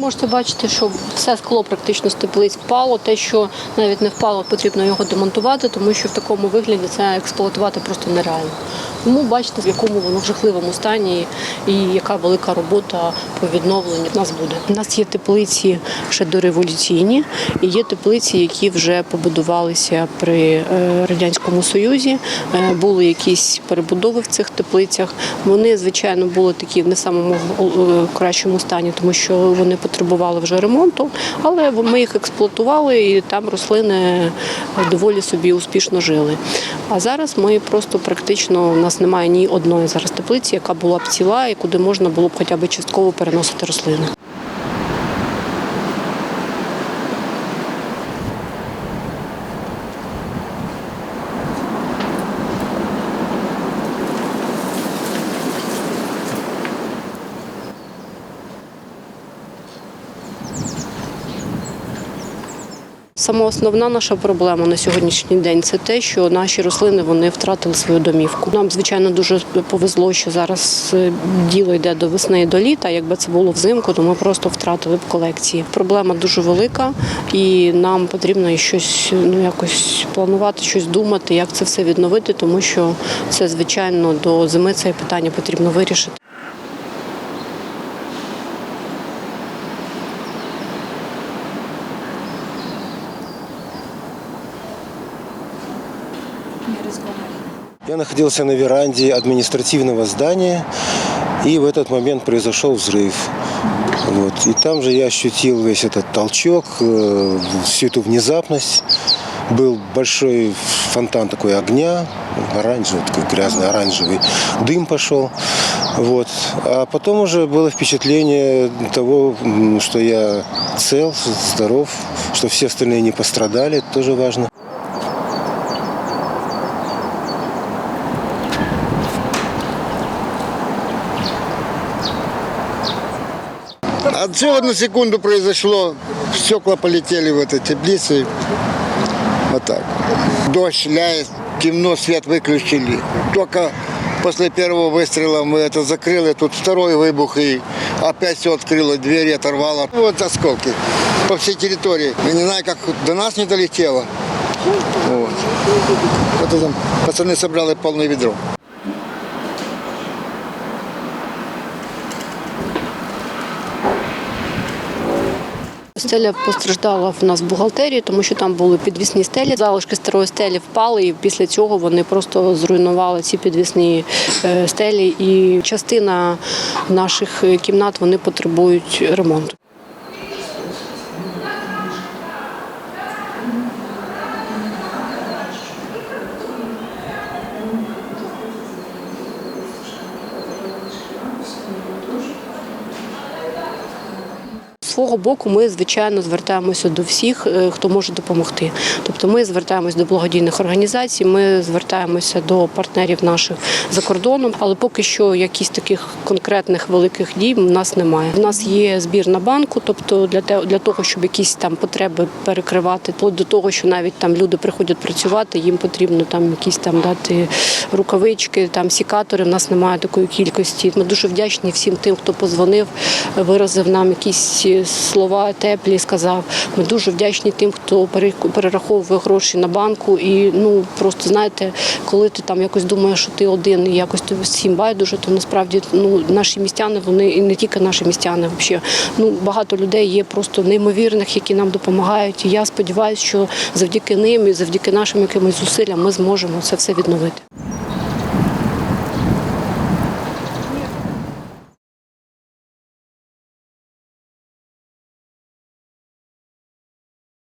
Можете бачити, що все скло практично з теплиць впало. Те, що навіть не впало, потрібно його демонтувати, тому що в такому вигляді це експлуатувати просто нереально. Тому бачите, в якому воно жахливому стані і яка велика робота по відновленню в нас буде. У нас є теплиці ще дореволюційні, і є теплиці, які вже побудувалися при е, радянському союзі. Е, Були якісь перебудови в цих теплицях. Вони, звичайно, були такі в не самому е, кращому стані, тому що вони потребували вже ремонту, але ми їх експлуатували і там рослини доволі собі успішно жили. А зараз ми просто практично у нас немає ні одної зараз теплиці, яка була б ціла і куди можна було б хоча б частково переносити рослини. Сама основна наша проблема на сьогоднішній день це те, що наші рослини вони втратили свою домівку. Нам звичайно дуже повезло, що зараз е, діло йде до весни і до літа. Якби це було взимку, то ми просто втратили б колекції. Проблема дуже велика, і нам потрібно щось ну якось планувати, щось думати, як це все відновити, тому що це звичайно до зими це питання потрібно вирішити. Я находился на веранде административного здания, и в этот момент произошел взрыв. Вот. И там же я ощутил весь этот толчок, э, всю эту внезапность. Был большой фонтан такой огня, оранжевый, такой грязный оранжевый дым пошел. Вот. А потом уже было впечатление того, что я цел, здоров, что все остальные не пострадали, это тоже важно. А все в секунду произошло. Стекла полетели в этой теплице. Вот так. Дождь ляет, темно, свет выключили. Только после первого выстрела мы это закрыли. Тут второй выбух и опять все открыло, двери оторвало. Вот осколки по всей территории. Я не знаю, как до нас не долетело. Вот. Это пацаны собрали полное ведро. Стеля постраждала в нас в бухгалтерії, тому що там були підвісні стелі. Залишки старої стелі впали, і після цього вони просто зруйнували ці підвісні е, стелі. І частина наших кімнат вони потребують ремонту. Свого боку, ми звичайно звертаємося до всіх, е, хто може допомогти. Тобто, ми звертаємося до благодійних організацій, ми звертаємося до партнерів наших за кордоном, але поки що якісь таких конкретних великих дій в нас немає. У нас є збір на банку, тобто для того, щоб якісь там потреби перекривати, вплоть до того, що навіть там люди приходять працювати, їм потрібно там якісь там дати рукавички, там сікатори. В нас немає такої кількості. Ми дуже вдячні всім тим, хто позвонив, виразив нам якісь слова теплі, сказав. Ми дуже вдячні тим, хто перераховує гроші на банку. І ну просто знаєте, коли ти там якось думаєш, що ти один і якось тобі всім байдуже, то насправді ну наші містяни, вони і не тільки наші містяни, взагалі, ну багато людей є просто неймовірних, які нам допомагають. І я сподіваюся, що завдяки ним і завдяки нашим якимось зусиллям ми зможемо це все відновити.